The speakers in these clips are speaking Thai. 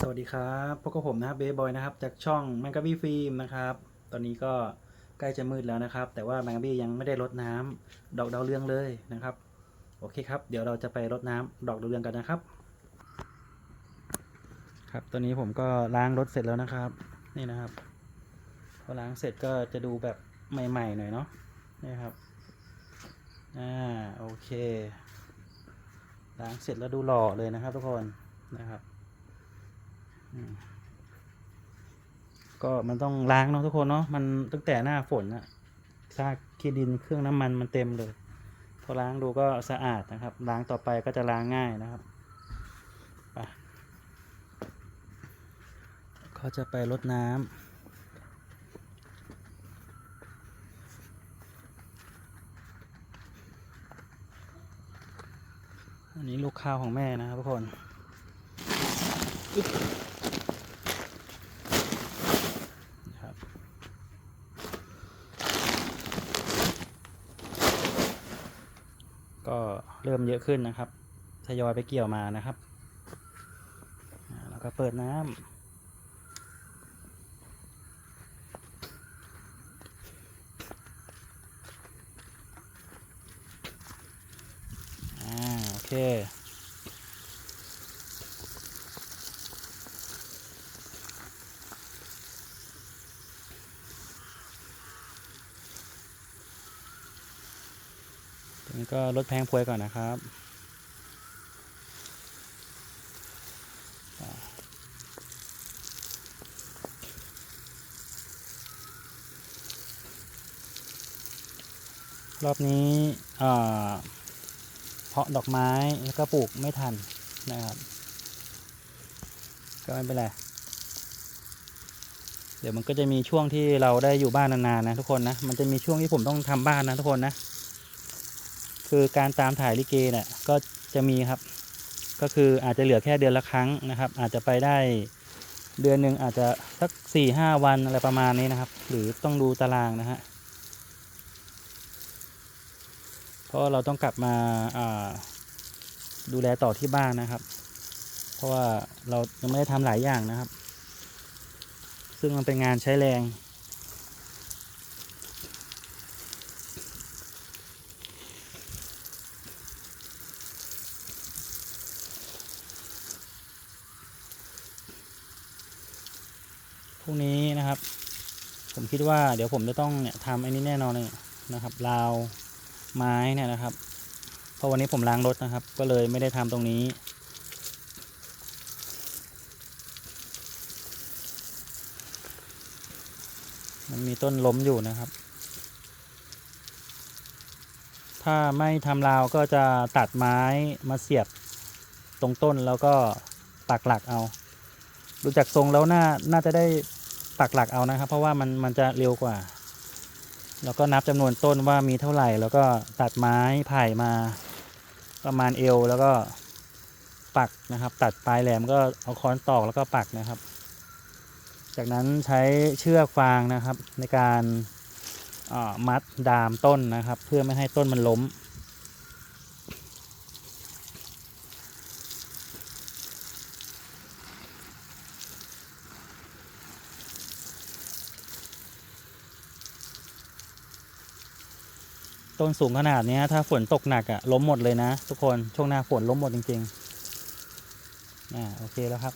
สวัสดีครับพบกับผมนะครับเบย์บอยนะครับ จากช่องแมงกาบี้ฟิล์มนะครับ ตอนนี้ก็ใกล้จะมืดแล้วนะครับ แต่ว่าแมงกาบี้ยังไม่ได้รดน้ำดอกดาวเรืองเลยนะครับ โอเคครับ เดี๋ยวเราจะไปรดน้ำดอกดาวเรืองกันนะครับ ครับ ตอนนี้ผมก็ล้างรถเสร็จแล้วนะครับ นี่นะครับ พอล้างเสร็จก็จะดูแบบใหม่ๆหน่อยเนาะ นี่ครับ อ่า โอเค ล้างเสร็จแล้วดูหล่อเลยนะครับ ทุกคน นะครับ ก็มันต้องล้างเนาะทุกคนเนาะมันตั้งแต่หน้าฝนอะซากขี้ดินเครื่องน้ำมันมันเต็มเลย พอล้างดูก็สะอาดนะครับ ล้างต่อไปก็จะล้างง่ายนะครับไปก็จะไปรดน้ำอันนี้ลูกข้าวของแม่นะครับทุกคน ครับ ก็ เยอะขึ้นนะครับทยอยไปเกี่ยวมานะครับแล้วก็เปิดน้ำโอเค นี้ก็ลดแพงพวยก่อนนะครับรอบนี้เพาะดอกไม้แล้วก็ปลูกไม่ทันนะครับ ก็ไม่เป็นไร เดี๋ยวมันก็จะมีช่วงที่เราได้อยู่บ้านนานๆนะทุกคนนะ มันจะมีช่วงที่ผมต้องทำบ้านนะทุกคนนะ คือการตามถ่ายลิเกเนี่ยก็จะมีครับ ก็คืออาจจะเหลือแค่เดือนละครั้งนะครับ อาจจะไปได้เดือนหนึ่งอาจจะสักสี่ห้าวันอะไรประมาณนี้นะครับ หรือต้องดูตารางนะฮะเพราะเราต้องกลับมาาดูแลต่อที่บ้านนะครับ เพราะว่าเรายังไม่ได้ทำหลายอย่างนะครับ ซึ่งมันเป็นงานใช้แรง พรุ่งนี้นะครับ ผมคิดว่าเดี๋ยวผมจะต้องเนี่ยทำไอ้นี้แน่นอนเลยนะครับราวไม้เนี่ยนะครับ เพราะวันนี้ผมล้างรถนะครับ ก็เลยไม่ได้ทำตรงนี้ มันมีต้นล้มอยู่นะครับ ถ้าไม่ทำราวก็จะตัดไม้มาเสียบตรงต้นแล้วก็ปักหลักเอา ดูจากทรงแล้วน่าน่าจะได้ ปักหลักเอานะครับ เพราะว่ามันมันจะเร็วกว่า แล้วก็นับจำนวนต้นว่ามีเท่าไหร่ แล้วก็ตัดไม้ไผ่มาประมาณเอวแล้วก็ปักนะครับ ตัดปลายแหลมก็เอาค้อนตอกแล้วก็ปักนะครับ จากนั้นใช้เชือกฟางนะครับในการมัดดามต้นนะครับ เพื่อไม่ให้ต้นมันล้ม ต้นสูงขนาดนี้ถ้าฝนตกหนักอะล้มหมดเลยนะ ทุกคนช่วงหน้าฝนล้มหมดจริงๆอ่าโอเคแล้วครับ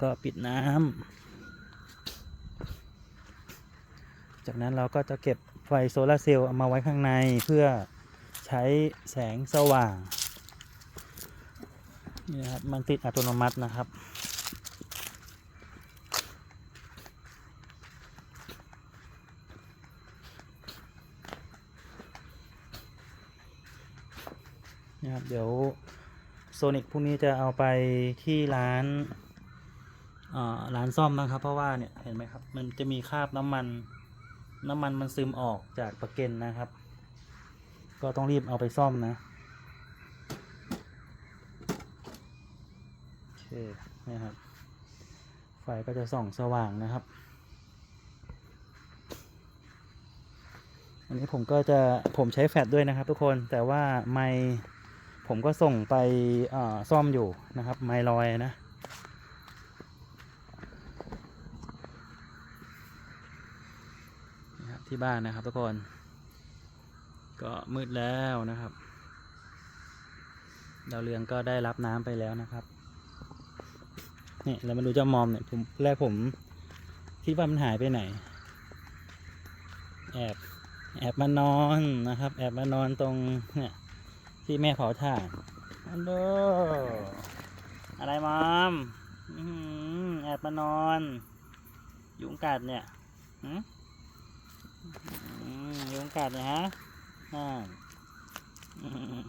ก็ปิดน้ำจากนั้นเราก็จะเก็บไฟโซลาเซลล์เอามาไว้ข้างในเพื่อใช้แสงสว่างนี่นะครับมันติดอัตโนมัตินะครับ นะครับ เดี๋ยวโซนิกพรุ่งนี้จะเอาไปที่ร้านร้านซ่อมนะครับ เพราะว่าเนี่ยเห็นไหมครับ มันจะมีคราบน้ำมัน น้ำมันมันซึมออกจากประเก็นนะครับ ก็ต้องรีบเอาไปซ่อมนะโอเคนะครับ ไฟก็จะส่องสว่างนะครับ อันนี้ผมก็จะผมใช้แฟลชด้วยนะครับทุกคนแต่ว่าไมค ผมก็ส่งไปซ่อมอยู่นะครับ ไมลอยนะ ที่บ้านนะครับทุกคน ก็มืดแล้วนะครับ ดาวเรืองก็ได้รับน้ำไปแล้วนะครับนี่เรามาดูเจ้ามอมเนี่ยผมแรกผมคิดว่ามันหายไปไหน แอบแอบมานอนนะครับ แอบมานอนตรงเนี่ย ที่แม่เผาถ่านอันโดอะไรมอมอแอบมานอน ยุงกัดเนี่ยยุงกัดเนี่ยฮะอ่าอืมอืม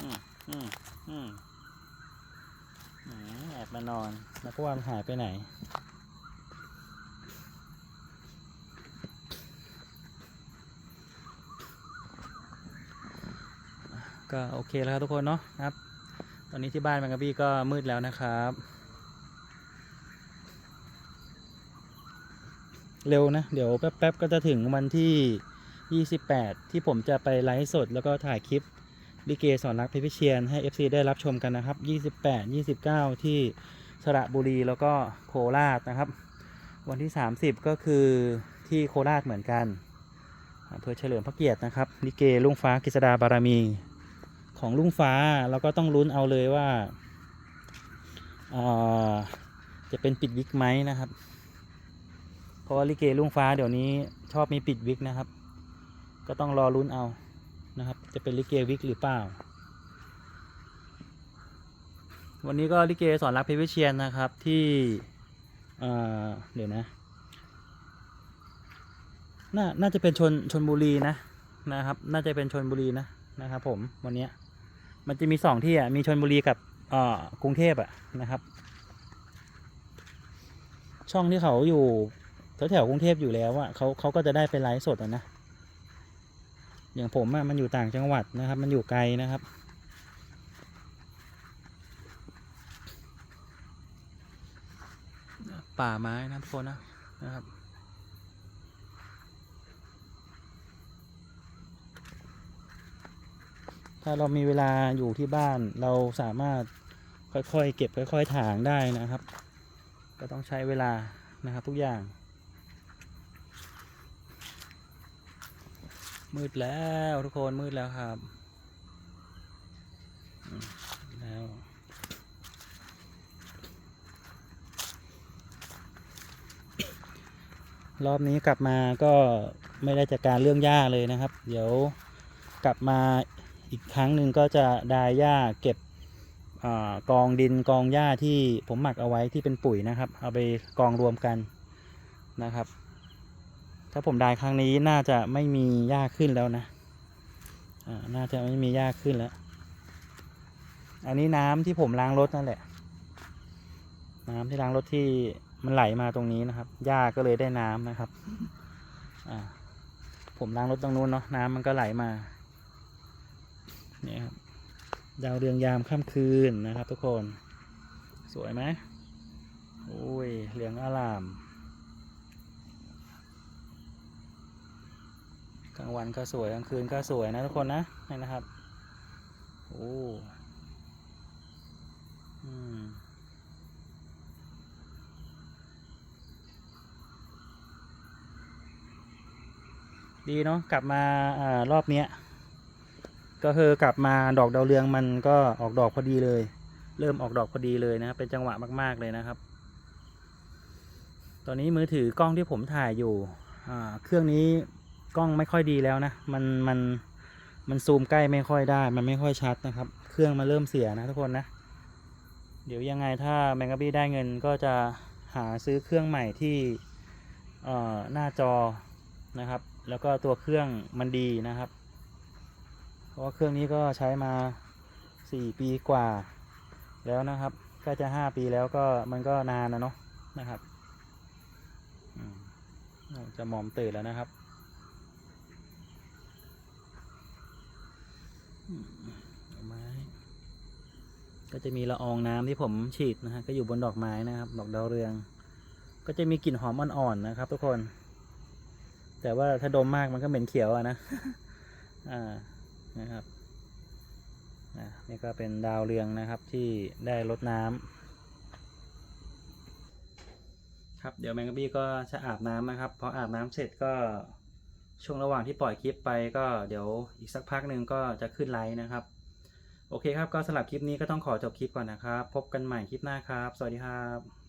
อืมอืมอืมอืมแอบมานอนแล้วก็ว่ามันหายไปไหน ก็โอเคแล้วครับทุกคนเนาะครับ ตอนนี้ที่บ้านแมงกะบี้ก็มืดแล้วนะครับ เร็วนะ เดี๋ยวแป๊บๆก็จะถึงวันที่ 28 ที่ผมจะไปไลฟ์สดแล้วก็ถ่ายคลิปลิเกสอนรักเพชรพิเชียนให้ FC ได้รับชมกันนะครับ 28 29 ที่สระบุรีแล้วก็โคราชนะครับ วันที่ 30 ก็คือที่โคราชเหมือนกันอำเภอเฉลิมพระเกียรตินะครับลิเกลุงฟ้ากฤษดาบารมี ของลุงฟ้าเราก็ต้องลุ้นเอาเลยว่าจะเป็นปิดวิกไหมนะครับ เพราะว่าลิเกลุงฟ้าเดี๋ยวนี้ชอบมีปิดวิกนะครับ ก็ต้องรอลุ้นเอานะครับ จะเป็นลิเกวิกหรือเปล่า วันนี้ก็ลิเกสอนรักเพชรวิเชียนนะครับที่เดี๋ยวนะน่าน่าจะเป็นชนชนบุรีนะนะครับ น่าจะเป็นชนบุรีนะนะครับผมวันนี้ มันจะมีสองที่อะมีชนบุรีกับเอ่อกรุงเทพอะนะครับ ช่องที่เขาอยู่แถวแถวกรุงเทพอยู่แล้วอะเขาเขาก็จะได้ไปไลฟ์สดอะนะอย่างผมอะมันอยู่ต่างจังหวัดนะครับ มันอยู่ไกลนะครับป่าไม้นะทุกคนนะนะครับ ถ้าเรามีเวลาอยู่ที่บ้านเราสามารถค่อยๆ เก็บค่อย ๆถางได้นะครับ ก็ต้องใช้เวลานะครับทุกอย่าง มืดแล้วทุกคนมืดแล้วครับแล้วรอบนี้กลับมาก็ไม่ได้จัดการเรื่องหญ้าเลยนะครับ เดี๋ยวกลับมา อีกครั้งหนึ่งก็จะดายหญ้าเก็บอกองดินกองหญ้าที่ผมหมักเอาไว้ที่เป็นปุ๋ยนะครับ เอาไปกองรวมกันนะครับ ถ้าผมได้ครั้งนี้น่าจะไม่มีหญ้าขึ้นแล้วนะน่าจะไม่มีหญ้าขึ้นแล้ว อันนี้น้ำที่ผมล้างรถนั่นแหละ น้ำที่ล้างรถที่มันไหลมาตรงนี้นะครับหญ้าก็เลยได้น้ำนะครับอผมล้างรถตรงนู้นเนาะน้ำมันก็ไหลมา นี่ครับดาวเรืองยามค่ำคืนนะครับ ทุกคนสวยไหมโอ้ยเหลืองอลามกลางวันก็สวยกลางคืนก็สวยนะทุกคนนะนี่นะครับโอ้อืมดีเนาะกลับมาอ่ารอบเนี้ย ก็คือกลับมาดอกดาวเรืองมันก็ออกดอกพอดีเลย เริ่มออกดอกพอดีเลยนะครับเป็นจังหวะมาก ๆเลยนะครับ ตอนนี้มือถือกล้องที่ผมถ่ายอยู่เครื่องนี้กล้องไม่ค่อยดีแล้วนะ มันมันมันซูมใกล้ไม่ค่อยได้ มันไม่ค่อยชัดนะครับ เครื่องมันเริ่มเสียนะทุกคนนะ เดี๋ยวยังไงถ้าแมงกะบี้ได้เงินก็จะหาซื้อเครื่องใหม่ที่หน้าจอนะครับ แล้วก็ตัวเครื่องมันดีนะครับ เพราะว่าเครื่องนี้ก็ใช้มาสี่ปีกว่า แล้วนะครับใกล้จะห้าปีแล้วก็มันก็นานนะเนาะนะครับจะมอมตื่นแล้วนะครับกไม้ก็จะมีละอองน้ำที่ผมฉีดนะฮะก็อยู่บนดอกไม้นะครับ ดอกดาวเรือง ก็จะมีกลิ่นหอมอ่อนๆนะครับ ทุกคน แต่ว่าถ้าดมมากมันก็เหม็นเขียวอะนะ อ่า นะครับนี่ก็เป็นดาวเรืองนะครับที่ได้รดน้ำครับเดี๋ยวแมงกะบี้ก็จะอาบน้ำนะครับพออาบน้ำเสร็จก็ช่วงระหว่างที่ปล่อยคลิปไปก็เดี๋ยวอีกสักพักหนึ่งก็จะขึ้นไลฟ์นะครับ โอเคครับก็สำหรับคลิปนี้ก็ต้องขอจบคลิปก่อนนะครับ พบกันใหม่คลิปหน้าครับ สวัสดีครับ